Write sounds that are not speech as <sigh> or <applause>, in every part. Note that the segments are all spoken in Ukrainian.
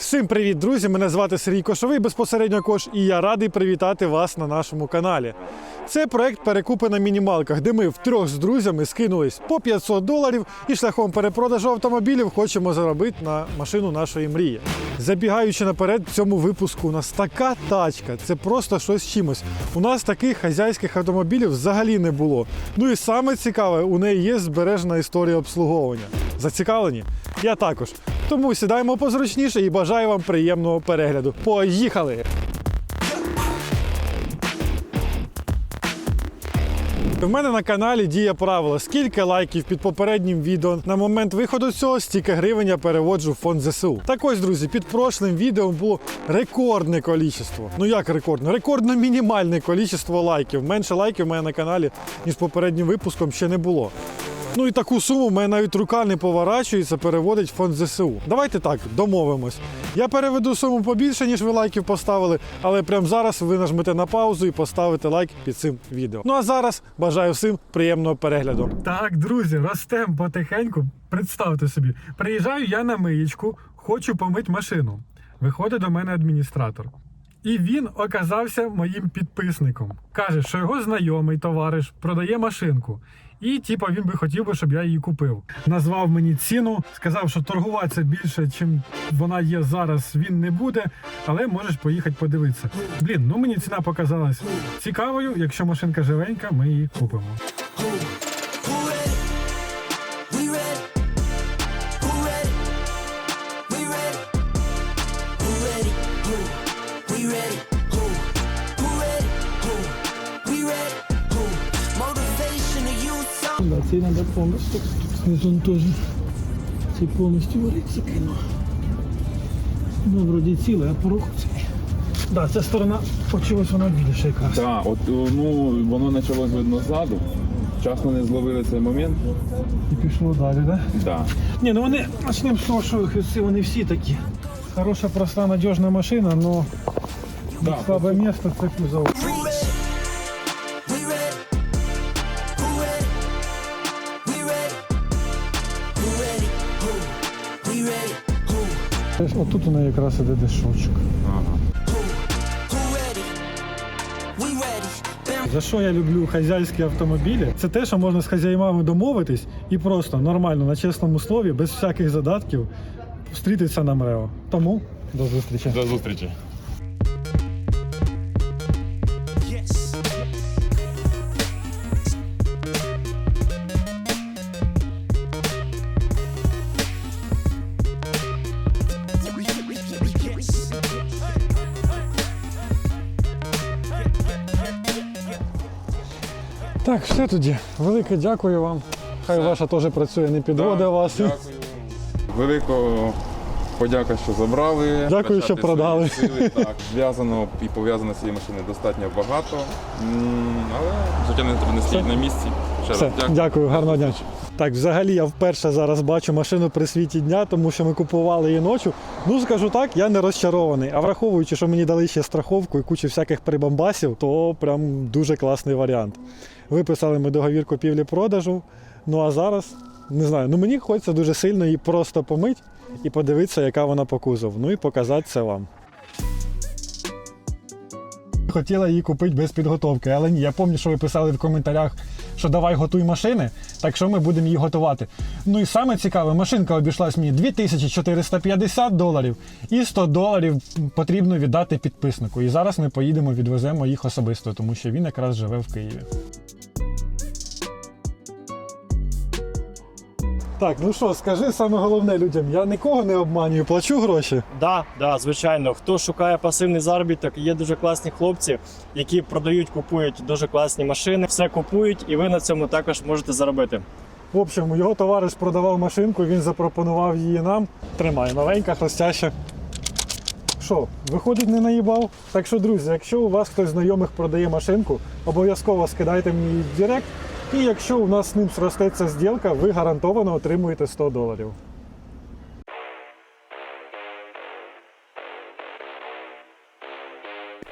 Всім привіт, друзі! Мене звати Сергій Кошовий, безпосередньо Кош, і я радий привітати вас на нашому каналі. Це проект перекупи на мінімалках, де ми втрьох з друзями скинулись по 500 доларів і шляхом перепродажу автомобілів хочемо заробити на машину нашої мрії. Забігаючи наперед, в цьому випуску у нас така тачка, це просто щось чимось. У нас таких хазяйських автомобілів взагалі не було. Ну і саме цікаве, у неї є збережена історія обслуговування. Зацікавлені? Я також. Тому сідаємо позручніше і бажаю вам приємного перегляду. Поїхали! В мене на каналі діє правило: скільки лайків під попереднім відео на момент виходу цього, стільки гривень я переводжу в фонд ЗСУ. Так ось, друзі, під прошлим відео було рекордне количество. Ну як рекордне? Рекордно мінімальне количество лайків. Менше лайків в мене на каналі, ніж попереднім випуском ще не було. Ну і таку суму в мене навіть рука не поворачується, переводить в фонд ЗСУ. Давайте так, домовимось. Я переведу суму побільше, ніж ви лайків поставили, але прямо зараз ви нажмете на паузу і поставите лайк під цим відео. Ну а зараз бажаю всім приємного перегляду. Так, друзі, ростем потихеньку. Представте собі, приїжджаю я на миєчку, хочу помити машину. Виходить до мене адміністратор. І він оказався моїм підписником. Каже, що його знайомий товариш продає машинку. І типа він би хотів би, щоб я її купив. Назвав мені ціну, сказав, що торгуватися більше, чим вона є зараз, він не буде, але можеш поїхати подивитися. Блін, ну мені ціна показалась цікавою. Якщо машинка живенька, ми її купимо. Надо повністю. Снизу теж. Цей повністю вариться кіно. Ну, вроді ціле, а порог цей. Да, ця сторона почалась вона більше якраз. Так, от ну воно почалось видно ззаду. Вчасно не зловили цей момент. І пішло далі, да? Да. Ні, ну вони, почнемо з того, що ці вони всі такі. Хороша, проста, надіжна машина, але Да, слабе місце це кузов. Отут у неї якраз іде дешочок. Ага. За що я люблю хазяйські автомобілі? Це те, що можна з хазяїмами домовитись і просто нормально на чесному слові, без всяких задатків, зустрітися на МРЕО. Тому до зустрічі. До зустрічі. Так, все тоді. Велике дякую вам. Хай ваша теж працює, не підводить вас. Дякую. Великого подяка, що забрали. Дякую, що Втрачати продали. свої Сили, так, зв'язано і пов'язано з цією машиною достатньо багато. М, Але життя не, не стоїть на місці. Ще Все, раз дякую. дякую, гарного дня. Так, взагалі я вперше зараз бачу машину при світі дня, тому що ми купували її ночі. Ну, скажу так, я не розчарований. А враховуючи, що мені дали ще страховку і кучу всяких прибамбасів, то прям дуже класний варіант. Виписали ми договір купівлі-продажу. Ну а зараз не знаю, ну мені хочеться дуже сильно її просто помити і подивитися, яка вона по кузову. Ну і показати це вам. Хотіла її купити без підготовки, але ні, я пам'ятаю, що ви писали в коментарях, що давай готуй машини, так що ми будемо її готувати. Ну і саме цікаве, машинка обійшлась мені 2450 доларів і 100 доларів потрібно віддати підписнику. І зараз ми поїдемо, відвеземо їх особисто, тому що він якраз живе в Києві. Так, ну що, скажи саме головне людям, я нікого не обманюю, плачу гроші. Да, да, звичайно. Хто шукає пасивний заробіток, є дуже класні хлопці, які продають, купують дуже класні машини, все купують, і ви на цьому також можете заробити. В общем, його товариш продавав машинку, він запропонував її нам. Тримай, новенька, хрустяща. Що, виходить, не наїбав? Так що, друзі, якщо у вас хтось знайомих продає машинку, обов'язково скидайте мені в Директ. І якщо у нас з ним зростеться зділка, ви гарантовано отримуєте 100 доларів.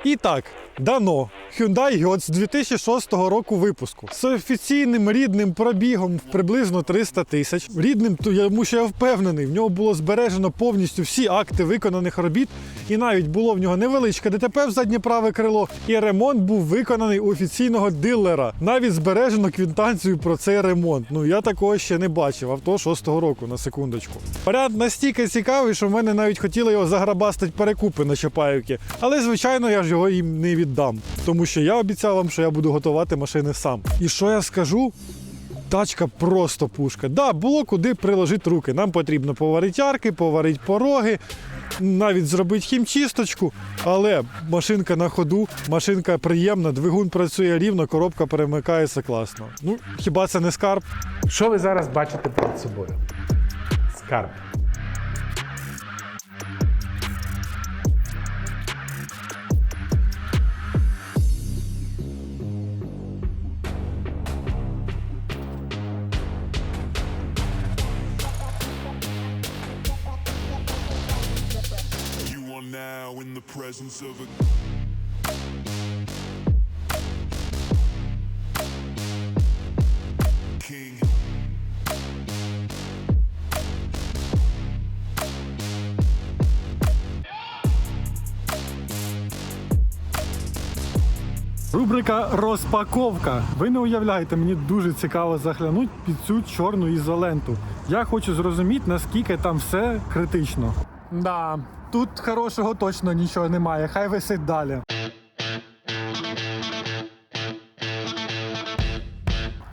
І так, дано. Hyundai Getz 2006 року випуску з офіційним рідним пробігом в приблизно 300 тисяч. Рідним, тому що я впевнений, в нього було збережено повністю всі акти виконаних робіт, і навіть було в нього невеличке ДТП в заднє праве крило, і ремонт був виконаний у офіційного дилера. Навіть збережено квінтанцію про цей ремонт. Ну я такого ще не бачив. Авто 6-го року на секундочку. Варіант настільки цікавий, що в мене навіть хотіли його заграбастить перекупи на Чапаївки. Але звичайно я ж його їм не віддам, тому що я обіцяв вам, що я буду готувати машини сам. І що я скажу? Тачка просто пушка. Да, було куди приложити руки. Нам потрібно поварити арки, поварити пороги, навіть зробити хімчисточку. Але машинка на ходу, машинка приємна, двигун працює рівно, коробка перемикається класно. Ну, хіба це не скарб? Що ви зараз бачите перед собою? Скарб. Presence of a king. Рубрика розпаковка. Ви не уявляєте, мені дуже цікаво заглянути під цю чорну ізоленту. Я хочу зрозуміти, наскільки там все критично. Да, тут хорошого точно нічого немає. Хай висить далі.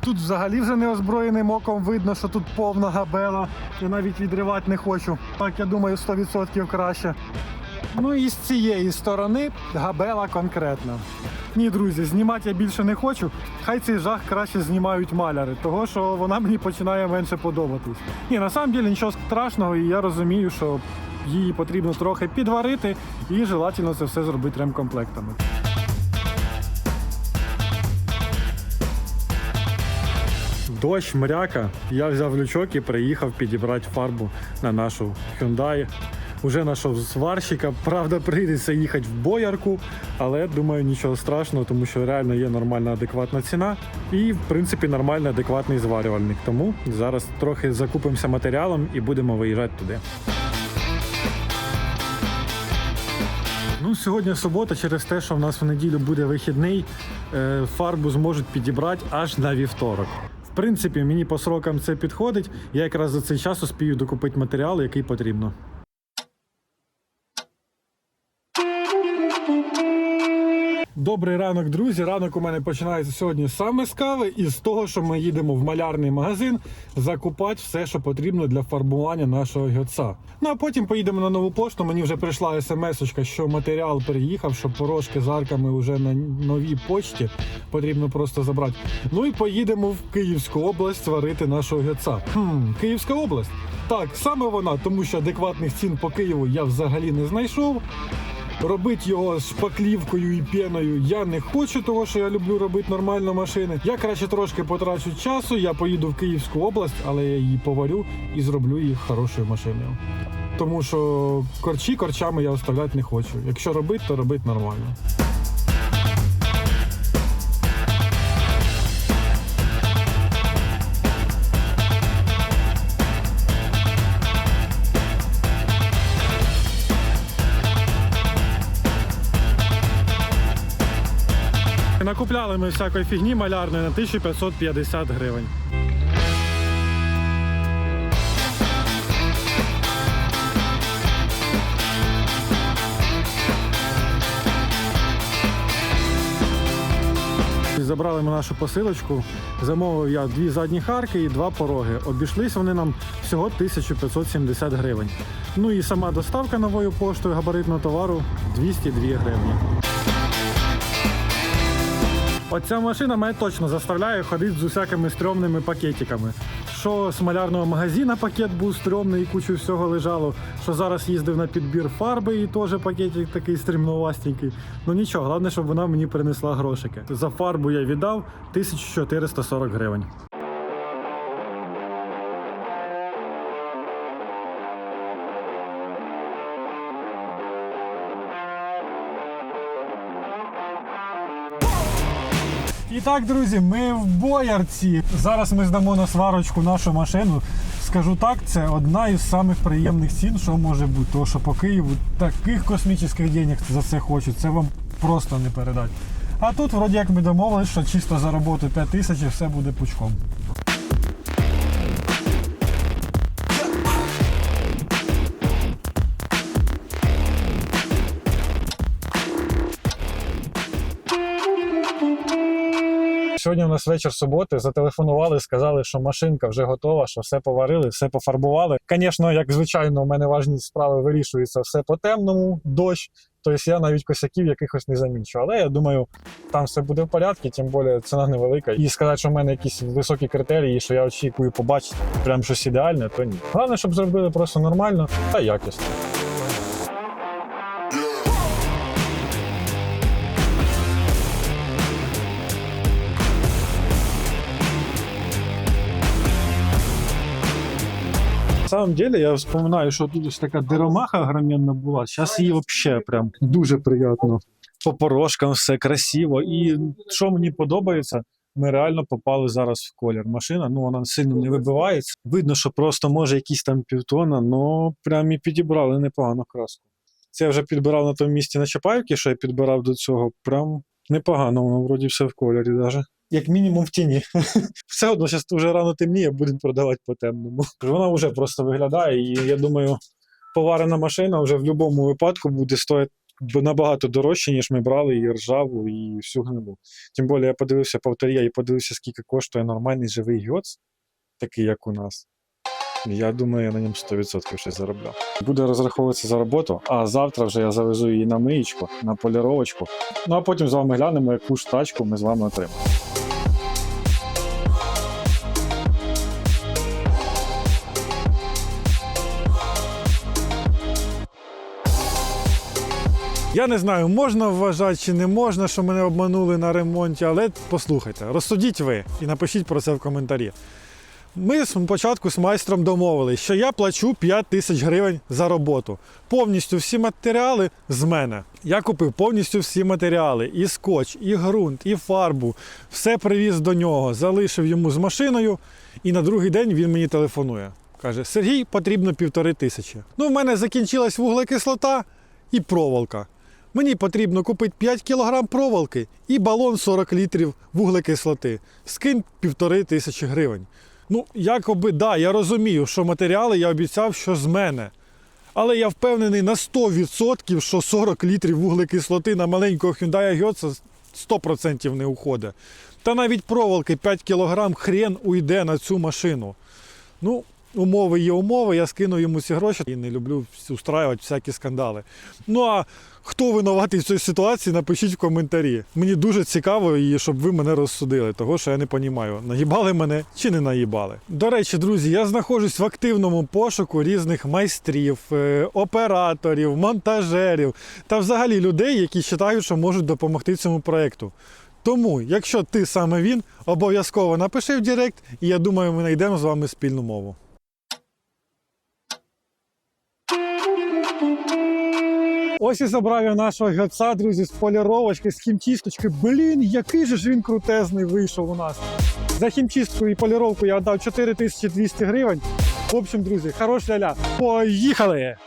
Тут взагалі вже неозброєним оком видно, що тут повна габела. Я навіть відривати не хочу. Так, я думаю, 100% краще. Ну і з цієї сторони габела конкретна. Ні, друзі, знімати я більше не хочу. Хай цей жах краще знімають маляри, того що вона мені починає менше подобатись. Ні, на самом деле нічого страшного, і я розумію, що її потрібно трохи підварити і желательно це все зробити ремкомплектами. Дощ, мряка. Я взяв лючок і приїхав підібрати фарбу на нашу Hyundai. Уже знайшов сварщика. Правда, прийдеться їхати в боярку, але думаю, нічого страшного, тому що реально є нормальна адекватна ціна і, в принципі, нормальний адекватний зварювальник. Тому зараз трохи закупимося матеріалом і будемо виїжджати туди. Сьогодні субота, через те, що в нас в неділю буде вихідний, е, фарбу зможуть підібрати аж на вівторок. В принципі, мені по срокам це підходить. Я якраз за цей час успію докупити матеріал, який потрібно. Добрий ранок, друзі. Ранок у мене починається сьогодні саме з кави і з того, що ми їдемо в малярний магазин закупати все, що потрібно для фарбування нашого гьоца. Ну а потім поїдемо на нову пошту. Мені вже прийшла смс, що матеріал переїхав, що порошки з арками вже на новій почті. Потрібно просто забрати. Ну і поїдемо в Київську область сварити нашого гьоца. Хм, Київська область. Так, саме вона, тому що адекватних цін по Києву я взагалі не знайшов. Робити його з шпаклівкою і пеною я не хочу, тому що я люблю робити нормально машини. Я краще трошки потрачу часу, я поїду в Київську область, але я її поварю і зроблю їх хорошою машиною. Тому що корчі корчами я оставляти не хочу. Якщо робити, то робити нормально. Накупляли ми всякої фігні малярної на 1550 гривень. Забрали ми нашу посилочку. Замовив я дві задні харки і два пороги. Обійшлись вони нам всього 1570 гривень. Ну і сама доставка новою поштою габаритного товару 202 гривні. Оця машина мене точно заставляє ходити з усякими стрьомними пакетиками. Що з малярного магазина пакет був стрьомний і кучу всього лежало. Що зараз їздив на підбір фарби і теж пакетик такий стрімновастенький. Ну нічого, головне, щоб вона мені принесла грошики. За фарбу я віддав 1440 гривень. Так, друзі, ми в боярці. Зараз ми здамо на сварочку нашу машину. Скажу так, це одна із самих приємних цін, що може бути. Тому що по Києву таких космічних денег за це хочуть, це вам просто не передати. А тут, вроді як ми домовились, що чисто за роботу 5 тисяч і все буде пучком. Сьогодні у нас вечір суботи. Зателефонували, сказали, що машинка вже готова, що все поварили, все пофарбували. Звісно, як звичайно, у мене важні справи вирішуються все по темному, дощ. Тобто я навіть косяків якихось не замічу. Але я думаю, там все буде в порядку, тим більше ціна невелика. І сказати, що в мене якісь високі критерії, що я очікую побачити прям щось ідеальне, то ні. Головне, щоб зробили просто нормально та якісно. Самом деле, я вспоминаю, що тут така деромаха огроменна була. Зараз її взагалі прям дуже приємно. По порожкам все красиво. І що мені подобається, ми реально попали зараз в колір. Машина, ну вона сильно не вибивається. Видно, що просто може якісь там півтона, але прям і підібрали непогану краску. Це я вже підбирав на тому місці на Чапаївці, що я підбирав до цього. Прям непогано, воно вроді все в кольорі даже. Як мінімум в тіні. <laughs> Все одно зараз вже рано темніє, будемо продавати по темному. Вона вже просто виглядає, і я думаю, поварена машина вже в будь-якому випадку буде стоїти набагато дорожче, ніж ми брали і ржаву, і всю гнилу. Тим більше я подивився повторя і подивився, скільки коштує нормальний живий гьоц, такий як у нас. Я думаю, я на ньому 100% щось заробляв. Буде розраховуватися за роботу, а завтра вже я завезу її на миєчку, на поліровочку. Ну а потім з вами глянемо, яку ж тачку ми з вами отримаємо. Я не знаю, можна вважати чи не можна, що мене обманули на ремонті, але послухайте, розсудіть ви і напишіть про це в коментарі. Ми спочатку з майстром домовились, що я плачу 5 тисяч гривень за роботу. Повністю всі матеріали з мене. Я купив повністю всі матеріали: і скотч, і ґрунт, і фарбу. Все привіз до нього, залишив йому з машиною, і на другий день він мені телефонує. Каже: Сергій, потрібно півтори тисячі. Ну, в мене закінчилась вуглекислота і проволока. Мені потрібно купити 5 кг проволоки і балон 40 літрів вуглекислоти. Скинь півтори тисячі гривень. Ну, якоби да, я розумію, що матеріали я обіцяв, що з мене. Але я впевнений на 100%, що 40 літрів вуглекислоти на маленького Hyundai Gyoza 100% не уходить. Та навіть проволоки 5 кг хрен уйде на цю машину. Ну, умови є умови, я скину йому ці гроші і не люблю устраювати всякі скандали. Ну а хто винуватий в цій ситуації, напишіть в коментарі. Мені дуже цікаво, і щоб ви мене розсудили, того що я не розумію, наїбали мене чи не наїбали. До речі, друзі, я знаходжусь в активному пошуку різних майстрів, е, операторів, монтажерів та взагалі людей, які вважають, що можуть допомогти цьому проєкту. Тому, якщо ти саме він, обов'язково напиши в Директ, і я думаю, ми знайдемо з вами спільну мову. Ось і забрав я нашого геца, друзі, з поліровочки, з хімчисточки. Блін, який же ж він крутезний вийшов у нас. За хімчистку і поліровку я віддав 4200 гривень. В общем, друзі, хорош ля-ля. Поїхали!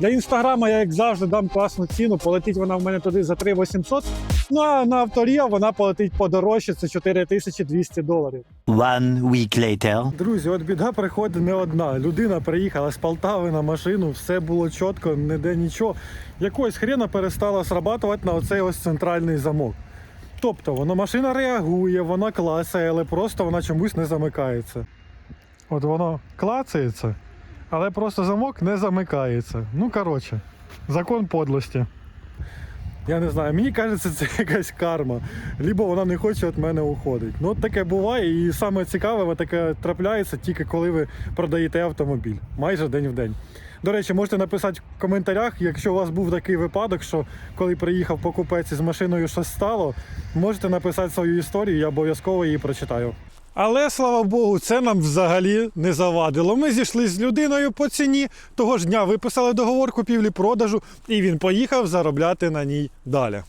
Для інстаграма я, як завжди, дам класну ціну. Полетить вона в мене туди за 3800. Ну а на авторія вона полетить подорожче, це 4200 доларів. One week later. Друзі, от біда приходить не одна. Людина приїхала з Полтави на машину, все було чітко, ніде нічого. Якось хрена перестала срабатувати на оцей ось центральний замок. Тобто вона машина реагує, вона клацає, але просто вона чомусь не замикається. От воно клацається, але просто замок не замикається. Ну, коротше, закон подлості. Я не знаю, мені кажеться, це <laughs> якась карма. Лібо вона не хоче від мене уходити. Ну, таке буває, і саме цікаве, таке трапляється тільки коли ви продаєте автомобіль. Майже день в день. До речі, можете написати в коментарях, якщо у вас був такий випадок, що коли приїхав покупець із машиною щось стало, можете написати свою історію, я обов'язково її прочитаю. Але слава Богу, це нам взагалі не завадило. Ми зійшли з людиною по ціні. Того ж дня виписали договор купівлі-продажу, і він поїхав заробляти на ній далі.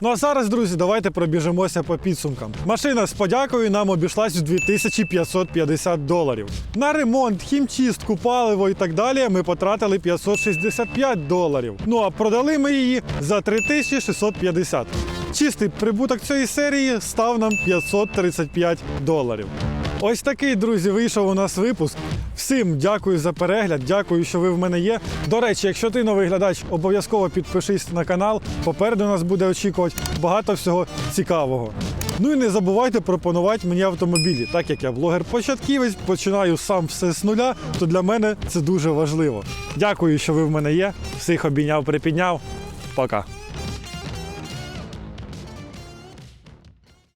Ну а зараз, друзі, давайте пробіжимося по підсумкам. Машина з подякою нам обійшлась в 2550 доларів. На ремонт, хімчистку, паливо і так далі ми потратили 565 доларів. Ну а продали ми її за 3650. Чистий прибуток цієї серії став нам 535 доларів. Ось такий, друзі, вийшов у нас випуск. Всім дякую за перегляд, дякую, що ви в мене є. До речі, якщо ти новий глядач, обов'язково підпишись на канал. Попереду нас буде очікувати багато всього цікавого. Ну і не забувайте пропонувати мені автомобілі. Так як я блогер-початківець, починаю сам все з нуля, то для мене це дуже важливо. Дякую, що ви в мене є. Всіх обійняв, припідняв. Пока.